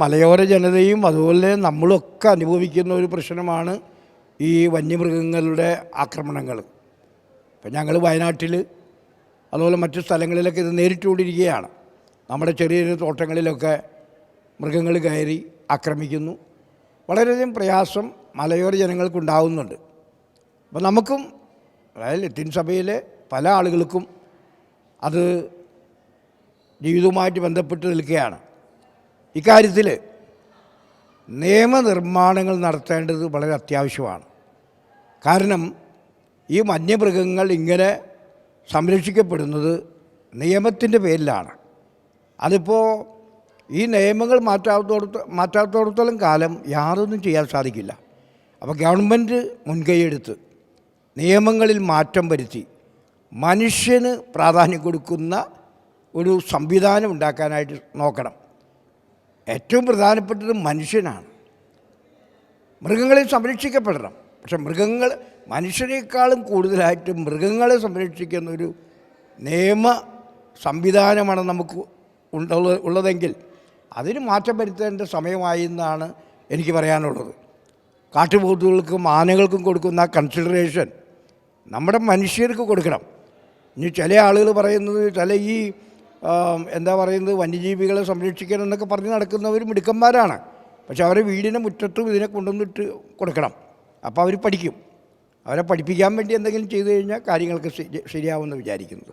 മലയോര ജനതയും അതുപോലെ നമ്മളൊക്കെ അനുഭവിക്കുന്ന ഒരു പ്രശ്നമാണ് ഈ വന്യമൃഗങ്ങളുടെ ആക്രമണങ്ങൾ. ഇപ്പം ഞങ്ങൾ വയനാട്ടിൽ അതുപോലെ മറ്റു സ്ഥലങ്ങളിലൊക്കെ ഇത് നേരിട്ടുകൊണ്ടിരിക്കുകയാണ്. നമ്മുടെ ചെറിയ ചെറിയ തോട്ടങ്ങളിലൊക്കെ മൃഗങ്ങൾ കയറി ആക്രമിക്കുന്നു. വളരെയധികം പ്രയാസം മലയോര ജനങ്ങൾക്കുണ്ടാവുന്നുണ്ട് അപ്പോൾ നമുക്കും അതായത് ലത്തിൻ സഭയിലെ പല ആളുകൾക്കും അത് ജീവിതവുമായിട്ട് ബന്ധപ്പെട്ട് നിൽക്കുകയാണ്. ഇക്കാര്യത്തിൽ നിയമനിർമ്മാണങ്ങൾ നടത്തേണ്ടത് വളരെ അത്യാവശ്യമാണ്. കാരണം ഈ വന്യമൃഗങ്ങൾ ഇങ്ങനെ സംരക്ഷിക്കപ്പെടുന്നത് നിയമത്തിന്റെ പേരിലാണ്. അതിപ്പോൾ ഈ നിയമങ്ങൾ മാറ്റാത്തോടത്ത് മാറ്റാത്തോടത്തോളം കാലം യാതൊന്നും ചെയ്യാൻ സാധിക്കില്ല. അപ്പോൾ ഗവൺമെന്റ് മുൻകൈയെടുത്ത് നിയമങ്ങളിൽ മാറ്റം വരുത്തി മനുഷ്യന് പ്രാധാന്യം കൊടുക്കുന്ന ഒരു സംവിധാനം ഉണ്ടാക്കാനായിട്ട് നോക്കണം. ഏറ്റവും പ്രധാനപ്പെട്ടത് മനുഷ്യനാണ്. മൃഗങ്ങളെ സംരക്ഷിക്കപ്പെടണം. പക്ഷെ മൃഗങ്ങൾ മനുഷ്യരെക്കാളും കൂടുതലായിട്ട് മൃഗങ്ങളെ സംരക്ഷിക്കുന്ന ഒരു നിയമ സംവിധാനമാണ് നമുക്ക് ഉണ്ടുള്ള- ഉള്ളതെങ്കിൽ അതിന് മാറ്റം വരുത്തേണ്ട സമയമായി എന്നാണ് എനിക്ക് പറയാനുള്ളത്. കാട്ടുപോത്തുകൾക്കും ആനകൾക്കും കൊടുക്കുന്ന കൺസിഡറേഷൻ നമ്മുടെ മനുഷ്യർക്ക് കൊടുക്കണം. ഇനി ചില ആളുകൾ പറയുന്നത് ചില ഈ എന്താ പറയുന്നത്? വന്യജീവികളെ സംരക്ഷിക്കണം എന്നൊക്കെ പറഞ്ഞ് നടക്കുന്നവർ മിടുക്കന്മാരാണ്. പക്ഷെ അവരെ വീടിന്റെ മുറ്റത്തും ഇതിനെ കൊണ്ടുവന്നിട്ട് കൊടുക്കണം. അപ്പോൾ അവർ പഠിക്കും. അവരെ പഠിപ്പിക്കാൻ വേണ്ടി എന്തെങ്കിലും ചെയ്തു കഴിഞ്ഞാൽ കാര്യങ്ങൾക്ക് ശരിയാവുമെന്ന് വിചാരിക്കുന്നത്